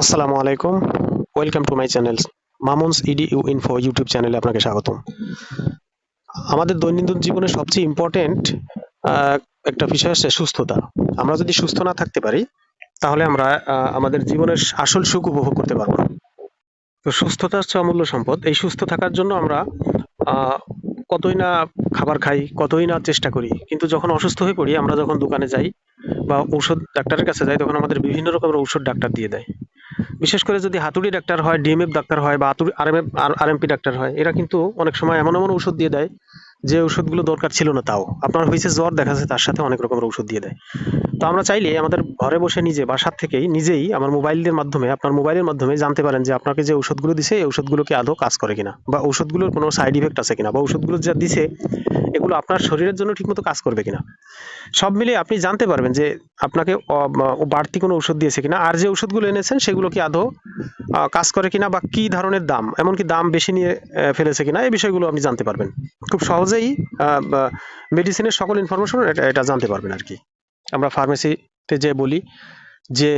আসসালামু আলাইকুম। Welcome to my channel Mamun's ED U info YouTube চ্যানেলে আপনাকে স্বাগতম। আমাদের দৈনন্দিন জীবনে সবচেয়ে ইম্পর্টেন্ট একটা বিষয় হচ্ছে সুস্থতা। আমরা যদি সুস্থ না থাকতে পারি, তাহলে আমরা আমাদের জীবনের আসল সুখ উপভোগ করতে পারব। তো সুস্থতা হচ্ছে অমূল্য সম্পদ। এই সুস্থ থাকার জন্য আমরা কতই না খাবার খাই, কতই না চেষ্টা করি। কিন্তু যখন অসুস্থ হয়ে পড়ি, আমরা যখন দোকানে যাই বা ঔষধ ডাক্তারের কাছে যাই, তখন আমাদের বিভিন্ন রকমের ঔষধ ডাক্তার দিয়ে দেয়। বিশেষ করে যদি হাতুড়ি ডাক্তার হয় ডিএমএফ ডাক্তার হয় বা আরএমএফ আরএমপি ডাক্তার হয়, এরা কিন্তু অনেক সময় এমন এমন ওষুধ দিয়ে দেয় যে ওষুধগুলো দরকার ছিল না তাও। আপনার হয়েছে জ্বর, দেখা যাচ্ছে তার সাথে অনেক রকমের ওষুধ দিয়ে দেয়। তো আমরা চাইলে আমাদের ঘরে বসে নিজে বাসার থেকেই নিজেই আমার মোবাইলের মাধ্যমে, আপনার মোবাইলের মাধ্যমে জানতে পারেন যে আপনাকে যে ওষুধগুলো দিছে, এই ওষুধগুলো কি আদৌ কাজ করে কিনা বা ওষুধগুলোর কোনো সাইড ইফেক্ট আছে কিনা বা ওষুধগুলো যা দিছে, এগুলো আপনার শরীরের জন্য ঠিকমতো কাজ করবে কিনা। সব মিলিয়ে আপনি জানতে পারবেন যে আপনাকে বাড়তি কোনো ওষুধ দিয়েছে কিনা, আর যে ওষুধগুলো এনেছেন সেগুলো কি আদৌ কাজ করে কিনা বা কি ধরনের দাম, এমনকি দাম বেশি নিয়ে ফেলেছে কিনা, এই বিষয়গুলো আপনি জানতে পারবেন। খুব সহজেই মেডিসিনের সকল ইনফরমেশন এটা জানতে পারবেন আর কি। আমরা ফার্মেসিতে যে বলি যে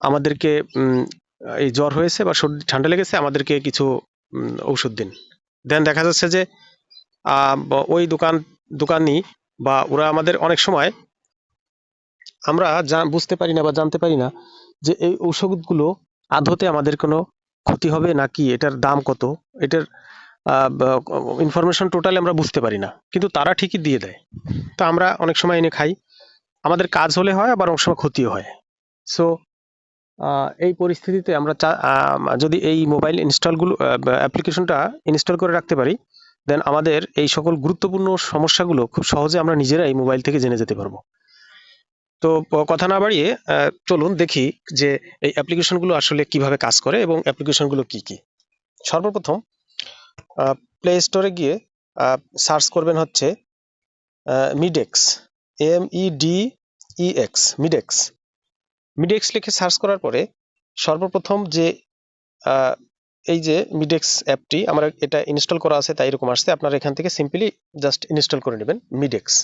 আমাদেরকে এই জ্বর হয়েছে বা সর্দি, ঠান্ডা লেগেছে, আমাদেরকে কিছু ঔষধ দিন। দেন দেখা যাচ্ছে যে ওই দোকান, দোকানি বা ওরা আমাদের অনেক সময় আমরা বুঝতে পারি না বা জানতে পারি না যে এই ঔষধগুলো আদতে আমাদের কোনো ক্ষতি হবে নাকি? এটার দাম কত? এটার ইনফরমেশন টোটালি আমরা বুঝতে পারি না। কিন্তু তারা ঠিকই দিয়ে দেয়। তো আমরা অনেক সময় এনে খাই। আমাদের কাজ হলে হয়, আবার অনেক সময় ক্ষতিও হয়। সো এই পরিস্থিতিতে আমরা যদি এই মোবাইল ইনস্টলগুলো অ্যাপ্লিকেশনটা ইনস্টল করে রাখতে পারি দেন আমাদের এই সকল গুরুত্বপূর্ণ সমস্যাগুলো খুব সহজে আমরা নিজেরাই মোবাইল থেকে জেনে যেতে পারব। তো কথা না বাড়িয়ে চলুন দেখি যে এই অ্যাপ্লিকেশনগুলো আসলে কীভাবে কাজ করে এবং অ্যাপ্লিকেশনগুলো কি কি। সর্বপ্রথম প্লে স্টোরে গিয়ে সার্চ করবেন হচ্ছে Medex M E D E X Medex Medex লিখে সার্চ করার পরে সর্বপ্রথম যে এই যে মিডেক্স অ্যাপটি, আমার এটা ইনস্টল করা আছে, তাই এরকম আসছে, আপনারা এখান থেকে সিম্পলি জাস্ট ইনস্টল করে নেবেন মিডেক্স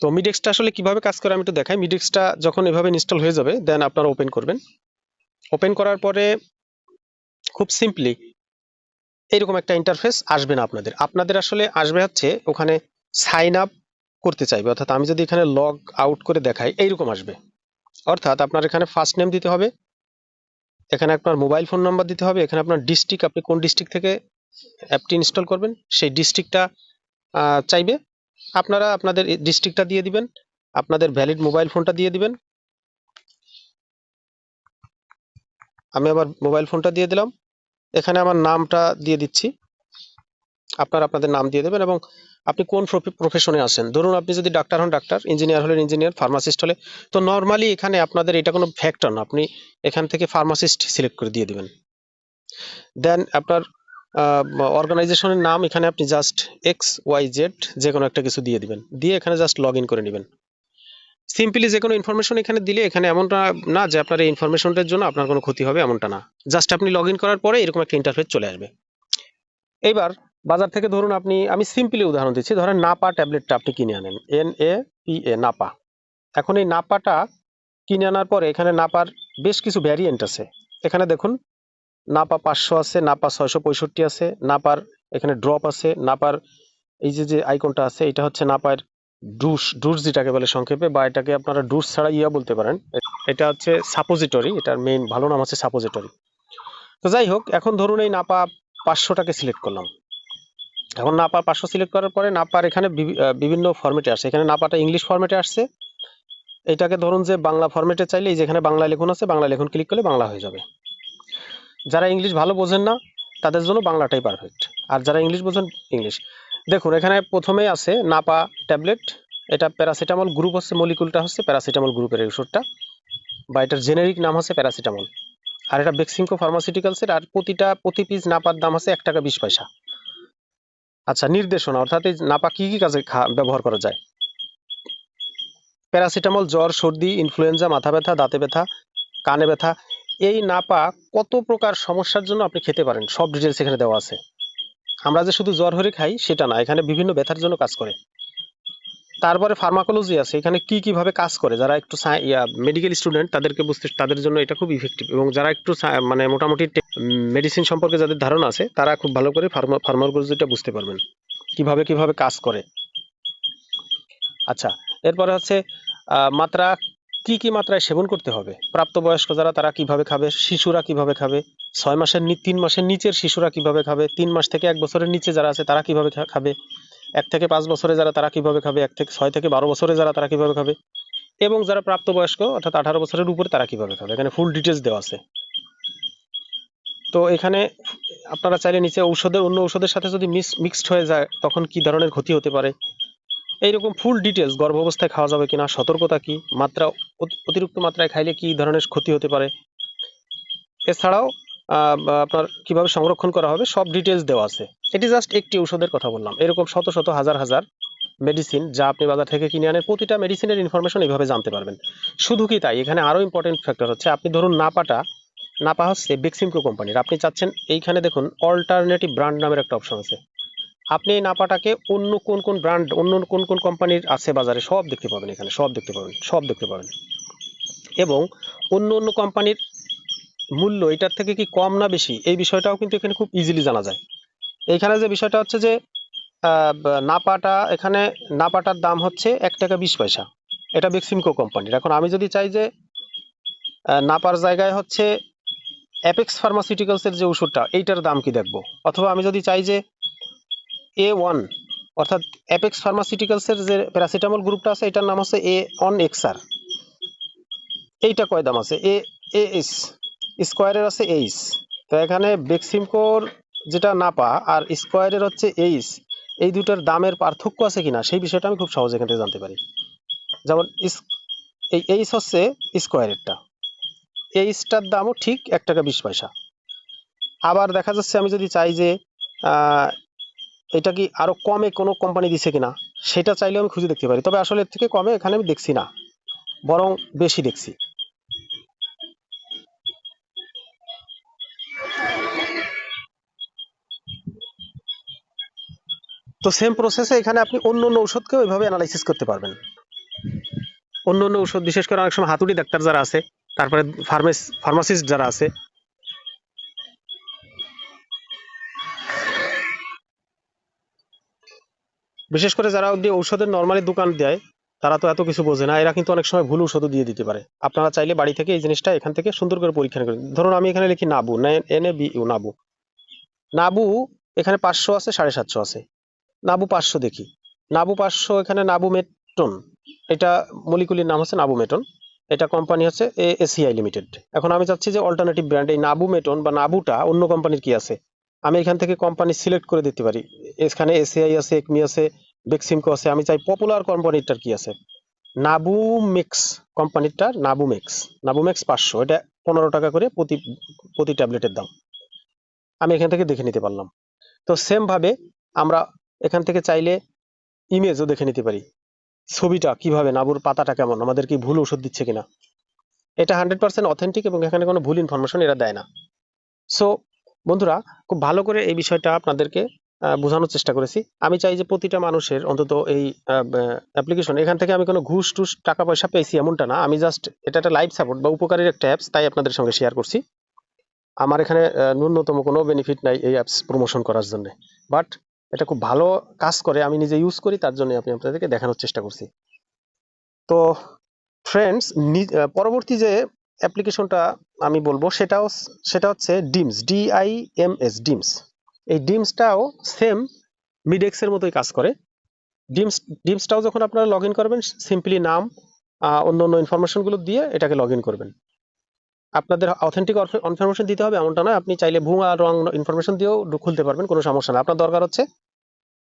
তো মিডেক্সটা আসলে কীভাবে কাজ করে আমি একটু দেখাই। মিডেক্সটা যখন এভাবে ইনস্টল হয়ে যাবে দেন আপনারা ওপেন করবেন। ওপেন করার পরে খুব সিম্পলি এরকম একটা ইন্টারফেস আসবে না আপনাদের। আপনাদের আসলে আসবে হচ্ছে ওখানে সাইন আপ করতে চাইবে। অর্থাৎ আমি যদি এখানে লগ আউট করে দেখাই, এইরকম আসবে। অর্থাৎ আপনার এখানে ফার্স্ট নেম দিতে হবে, এখানে আপনার মোবাইল ফোন নাম্বার দিতে হবে, এখানে আপনার ডিস্ট্রিক্ট আপনি কোন ডিস্ট্রিক্ট থেকে অ্যাপটি ইনস্টল করবেন, সেই ডিস্ট্রিক্টটা চাইবে। আপনারা আপনাদের ডিস্ট্রিক্টটা দিয়ে দিবেন, আপনাদের ভ্যালিড মোবাইল ফোনটা দিয়ে দিবেন। আমি আবার মোবাইল ফোনটা দিয়ে দিলাম। এখানে আমার নামটা দিয়ে দিচ্ছি। আপনারা আপনাদের নাম দিয়ে দেবেন এবং আপনি কোন প্রফেশনে আসেন ধরুন আপনি যদি ডাক্তার হন ডাক্তার ইঞ্জিনিয়ার হলেন ইঞ্জিনিয়ার ফার্মাসিস্ট হলে, তো নর্মালি এখানে আপনাদের এটা কোনো ফ্যাক্টর না। আপনি এখান থেকে ফার্মাসিস্ট সিলেক্ট করে দিয়ে দেবেন। দেন আপনার অর্গানাইজেশনের নাম এখানে আপনি জাস্ট এক্স ওয়াই জেড যে কোনো একটা কিছু দিয়ে দিবেন। দিয়ে এখানে জাস্ট লগ করে নেবেন। সিম্পলি যে কোনো ইনফরমেশন এখানে দিলে এখানে এমনটা না যে আপনার এই ইনফরমেশনটার জন্য আপনার কোনো ক্ষতি হবে এমনটা না। জাস্ট আপনি লগ করার পরে এরকম একটা ইন্টারফেস চলে আসবে। এইবার বাজার থেকে ধরুন আপনি, আমি সিম্পলি উদাহরণ দিচ্ছি, ধরেন নাপা ট্যাবলেটটা আপনি কিনে আনেন। N A P A Napa এখন এই নাপাটা কিনে আনার পরে এখানে নাপার বেশ কিছু ভ্যারিয়েন্ট আছে। এখানে দেখুন নাপা পাঁচশো আছে নাপা ছয়শো পঁয়ষট্টি আছে নাপার এখানে ড্রপ আছে নাপার এই যে যে আইকনটা আছে, এটা হচ্ছে নাপার ডুস ডুস যেটাকে বলে সংক্ষেপে, বা এটাকে আপনারা ডুস ছাড়া ইয়া বলতে পারেন। এটা হচ্ছে সাপোজিটরি এটার মেইন ভালো নাম হচ্ছে সাপোজিটরি তো যাই হোক, এখন ধরুন এই নাপা পাঁচশোটাকে সিলেক্ট করলাম। এখন নাপা পাঁচশো সিলেক্ট করার পরে নাপার এখানে বিভিন্ন ফর্মেটে আসছে। এখানে নাপাটা ইংলিশ ফর্মেটে আসছে। এটাকে ধরুন যে বাংলা ফরম্যাটে চাইলে এই যেখানে বাংলা লেখুন আছে, বাংলা লেখুন ক্লিক করলে বাংলা হয়ে যাবে। যারা ইংলিশ ভালো বোঝেন না, তাদের জন্য বাংলাটাই পারফেক্ট আর যারা ইংলিশ বোঝেন ইংলিশ দেখুন, এখানে প্রথমেই আছে নাপা ট্যাবলেট। এটা প্যারাসিটামল গ্রুপ হচ্ছে, মলিকুলটা হচ্ছে প্যারাসিটামল গ্রুপের ওষুধটা। বা এটার জেনেরিক নাম হচ্ছে প্যারাসিটামল। আর এটা বেক্সিমকো ফার্মাসিউটিক্যালসের, আর প্রতিটা, প্রতি পিস নাপার দাম হচ্ছে এক টাকা বিশ পয়সা। আচ্ছা নির্দেশনা, অর্থাৎ এই নাপা কী কী কাজে ব্যবহার করা যায়? প্যারাসিটামল, জ্বর, সর্দি, ইনফ্লুয়েঞ্জা, মাথা ব্যথা, দাঁতে ব্যথা, কানে ব্যথা, এই নাপা কত প্রকার সমস্যার জন্য আপনি খেতে পারেন? সব ডিটেলস এখানে দেওয়া আছে। আমরা যে শুধু জ্বর হরে খাই, সেটা না, এখানে বিভিন্ন ব্যথার জন্য কাজ করে। তারপরে ফার্মাকোলজি আছে, এখানে কি কীভাবে কাজ করে, যারা একটু মেডিকেল স্টুডেন্ট তাদেরকে বুঝতে তাদের জন্য এটা খুব ইফেক্টিভ এবং যারা একটু মানে মোটামুটি মেডিসিন সম্পর্কে যাদের ধারণা আছে, তারা খুব ভালো করে ফার্মা ফার্মাকোলজিটা বুঝতে পারবেন, কীভাবে কীভাবে কাজ করে। আচ্ছা এরপরে হচ্ছে মাত্রা কি কি মাত্রায় সেবন করতে হবে? প্রাপ্তবয়স্ক যারা, তারা কীভাবে খাবে? শিশুরা কীভাবে খাবে? ছয় মাসের তিন মাসের নিচের শিশুরা কীভাবে খাবে? তিন মাস থেকে এক বছরের নিচে যারা আছে, তারা কীভাবে খাবে? এক থেকে পাঁচ বছরে যারা, তারা কীভাবে খাবে? এক থেকে ছয় থেকে বারো বছরে যারা, তারা কীভাবে খাবে? এবং যারা প্রাপ্তবয়স্ক, অর্থাৎ আঠারো বছরের উপরে, তারা কীভাবে খাবে? এখানে ফুল ডিটেলস দেওয়া আছে। তো এখানে আপনারা চাইলে নিচে ঔষধের, অন্য ঔষধের সাথে যদি মিক্স মিক্সড হয়ে যায়, তখন কি ধরনের ক্ষতি হতে পারে? এইরকম ফুল ডিটেলস গর্ভাবস্থায় খাওয়া যাবে কিনা, সতর্কতা কি, মাত্রা অতিরিক্ত মাত্রায় খাইলে কি ধরনের ক্ষতি হতে পারে? এছাড়াও আপনার কীভাবে সংরক্ষণ করা হবে, সব ডিটেলস দেওয়া আছে। এটি জাস্ট একটি ঔষধের কথা বললাম। এরকম শত শত হাজার হাজার মেডিসিন যা আপনি বাজার থেকে কিনে আনেন, প্রতিটা মেডিসিনের ইনফরমেশন এইভাবে জানতে পারবেন। শুধু কি তাই, এখানে আরও ইম্পর্টেন্ট ফ্যাক্টর হচ্ছে, আপনি ধরুন নাপাটা, নাপা হচ্ছে বেক্সিমকো কোম্পানির আপনি চাচ্ছেন এইখানে দেখুন অল্টারনেটিভ ব্র্যান্ড নামের একটা অপশন আছে। আপনি এই নাপাটাকে অন্য কোন কোন ব্র্যান্ড অন্য কোন কোন কোম্পানির আছে বাজারে, সব দেখতে পাবেন এখানে, সব দেখতে পাবেন, সব দেখতে পাবেন। এবং অন্য অন্য কোম্পানির মূল্য এটার থেকে কি কম না বেশি? এই বিষয়টাও কিন্তু এখানে খুব ইজিলি জানা যায়। এইখানে যে বিষয়টা হচ্ছে যে নাপাটা, এখানে নাপাটার দাম হচ্ছে এক টাকা বিশ পয়সা। এটা বেক্সিমকো কোম্পানির। এখন আমি যদি চাই যে নাপার জায়গায় হচ্ছে অ্যাপেক্স ফার্মাসিউটিক্যালসের যে ওষুধটা, এইটার দাম কি দেখব? অথবা আমি যদি চাই যে, এ ওয়ান, অর্থাৎ অ্যাপেক্স ফার্মাসিউটিক্যালসের যে প্যারাসিটামল গ্রুপটা আছে, এটার নাম হচ্ছে এ অন এক্সআর এইটা কয় দাম আছে? A S. স্কোয়ারের আছে এইস তো এখানে বেক্সিমকোর যেটা নাপা আর স্কোয়ারের হচ্ছে এইস এই দুটার দামের পার্থক্য আছে কিনা সেই বিষয়টা আমি খুব সহজে এখান থেকে জানতে পারি। যেমন এই এইস হচ্ছে স্কোয়ারেরটা। এইসটার দামও ঠিক এক টাকা বিশ পয়সা। আবার দেখা যাচ্ছে আমি যদি চাই যে এটা কি আরও কমে কোনো কোম্পানি দিছে কিনা, সেটা চাইলে আমি খুঁজে দেখতে পারি। তবে আসলে থেকে কমে এখানে আমি দেখছি না। বরং বেশি দেখছি। তো সেম প্রসেসে এখানে আপনি অন্য অন্য ঔষধকেও এভাবে অ্যানালাইসিস করতে পারবেন। অন্য অন্য ঔষধ, বিশেষ করে অনেক সময় হাতুড়ি ডাক্তার যারা আছে, তারপরে ফার্মেস ফার্মাসিস্ট যারা আছে। বিশেষ করে যারা ঔষধের নর্মালি দোকান দেয়, তারা তো এত কিছু বোঝে না। এরা কিন্তু অনেক সময় ভুল ওষুধও দিয়ে দিতে পারে। আপনারা চাইলে বাড়ি থেকে এই জিনিসটা এখান থেকে সুন্দর করে পরীক্ষা করেন ধরুন আমি এখানে লিখি Nabu N A B U Nabu. Nabu এখানে পাঁচশো আছে, সাড়ে সাতশো আছে। নাবু পাঁচশো দেখি। নাবু পাঁচশো এখানে নাবু মেটন। এটা মলিকুলির নাম হচ্ছে নাবু মেটন। এটা কোম্পানি হচ্ছে এ এসিআই লিমিটেড এখন আমি চাচ্ছি যে অল্টারনেটিভ ব্র্যান্ড এই নাবু মেটন বা নাবুটা অন্য কোম্পানির কি আছে? আমি এখান থেকে কোম্পানি সিলেক্ট করে দিতে পারি। এখানে এসিআই আছে, একমি আছে, বেক্সিমকো আছে। আমি চাই পপুলার কোম্পানিটার কি আছে? নাবু মিক্স কোম্পানিটার নাবু মিক্স। নাবু মিক্স পাঁচশো এটা পনেরো টাকা করে প্রতি প্রতি ট্যাবলেটের দাম। আমি এখান থেকে দেখে নিতে পারলাম। তো সেমভাবে আমরা এখান থেকে চাইলে ইমেজও দেখে নিতে পারি। ছবিটা কীভাবে, নাবুর পাতাটা কেমন আমাদের কি ভুল ওষুধ দিচ্ছে কিনা। এটা হান্ড্রেড পার্সেন্ট অথেন্টিক এবং এখানে কোনো ভুল ইনফরমেশন এরা দেয় না। সো বন্ধুরা, খুব ভালো করে এই বিষয়টা আপনাদেরকে বোঝানোর চেষ্টা করেছি। আমি চাই যে প্রতিটা মানুষের অন্তত এই অ্যাপ্লিকেশন এখান থেকে আমি কোনো ঘুষ টুস টাকা পয়সা পেয়েছি এমনটা না। আমি জাস্ট এটা একটা লাইভ সাপোর্ট বা উপকারীর একটা অ্যাপস তাই আপনাদের সঙ্গে শেয়ার করছি। আমার এখানে ন্যূনতম কোনো বেনিফিট নাই এই অ্যাপস প্রমোশন করার জন্য। বাট এটা খুব ভালো কাজ করে, আমি নিজে ইউজ করি, তার জন্য আমি আপনাদেরকে দেখানোর চেষ্টা করছি। তো ফ্রেন্ডস পরবর্তী যে অ্যাপ্লিকেশনটা আমি বলব সেটাও সেটা হচ্ছে Dims D I M S Dims এই ডিমসটাও সেম মিডেক্সের মতোই কাজ করে। ডিমস ডিমসটাও যখন আপনারা লগ করবেন সিম্পলি নাম অন্য অন্য ইনফরমেশনগুলো দিয়ে এটাকে লগ করবেন। আপনাদের অথেন্টিক ইনফরমেশন দিতে হবে, এমনটা নয়। আপনি চাইলে ভুয়া রং ইনফরমেশন দিয়েও খুলতে পারবেন, কোনো সমস্যা না আপনার দরকার হচ্ছে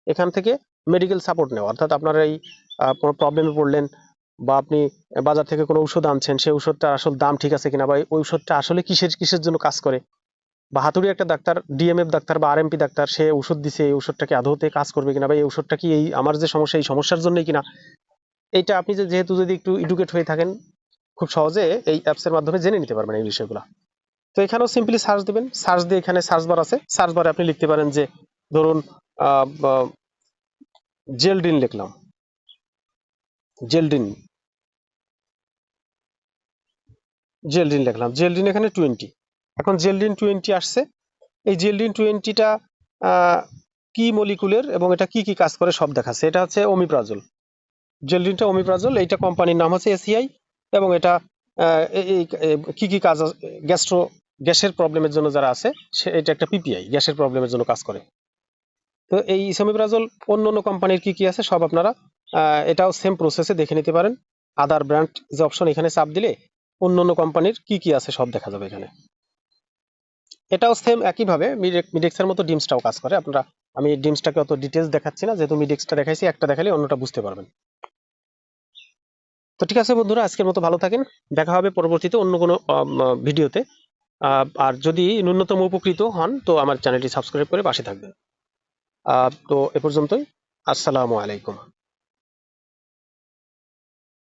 এখান থেকে মেডিকেল সাপোর্ট নেওয়া। অর্থাৎ আপনার এই কোনো প্রবলেমে পড়লেন বা আপনি বাজার থেকে কোনো ঔষধ আনছেন, সেই ঔষধটার আসল দাম ঠিক আছে কিনা বা এই ঔষধটা আসলে কিসের কিসের জন্য কাজ করে? বা হাতুড়ি একটা ডাক্তার ডিএমএফ ডাক্তার বা আরএমপি ডাক্তার, সে ঔষধ দিছে, এই ঔষধটাকে আদৌতে কাজ করবে কিনা বা এই ঔষধটা কি এই, আমার যে সমস্যা, এই সমস্যার জন্যই কিনা? এইটা আপনি যেহেতু যদি একটু এডুকেট হয়ে থাকেন খুব সহজে এই অ্যাপসের মাধ্যমে জেনে নিতে পারবেন এই বিষয়গুলো। তো এখানেও সিম্পলি সার্চ দিবেন। সার্চ দিয়ে এখানে সার্চ বার আছে। সার্চ বারে আপনি লিখতে পারেন যে, ধরুন জেলডিন লিখলাম। জেলডিন। জেলডিন লিখলাম। জেলডিন এখানে টোয়েন্টি এখন জেলডিন টোয়েন্টি আসছে। এই জেলডিন টোয়েন্টিটা কি মলিকুলের এবং এটা কি কি কাজ করে সব দেখাচ্ছে। এটা হচ্ছে ওমিপ্রাজল জেলডিনটা ওমিপ্রাজল এইটা কোম্পানির নাম হচ্ছে এসিআই এবং এটা এই কি কি কাজ গ্যাস্ট্রো, গ্যাসের প্রবলেমের জন্য যারা আছে, সে, এটা একটা পিপিআই, গ্যাসের প্রবলেমের জন্য কাজ করে। তো এই ইসোমিপ্রাজল অন্য অন্য কোম্পানির কি কি আছে, সব আপনারা এটাও সেম প্রসেসে দেখে নিতে পারেন। আদার ব্র্যান্ড যে অপশন এখানে চাপ দিলে, অন্য অন্য কোম্পানির কি কি আছে, সব দেখা যাবে এখানে। এটাও সেম একইভাবে মিডেক্সের মতো ডিমসটাও কাজ করে। আপনারা, আমি ডিমসটাকে অত ডিটেলস দেখাচ্ছি না, যেহেতু মিডেক্সটা দেখাইছি, একটা দেখালে অন্যটা বুঝতে পারবেন। তো ঠিক আছে বন্ধুরা, আজকের মতো ভালো থাকেন। দেখা হবে পরবর্তীতে অন্য কোনো ভিডিওতে। আর যদি ন্যূনতম উপকৃত হন, তো আমার চ্যানেলটি সাবস্ক্রাইব করে পাশে থাকবেন। তো এ পর্যন্তই। আসসালামু আলাইকুম।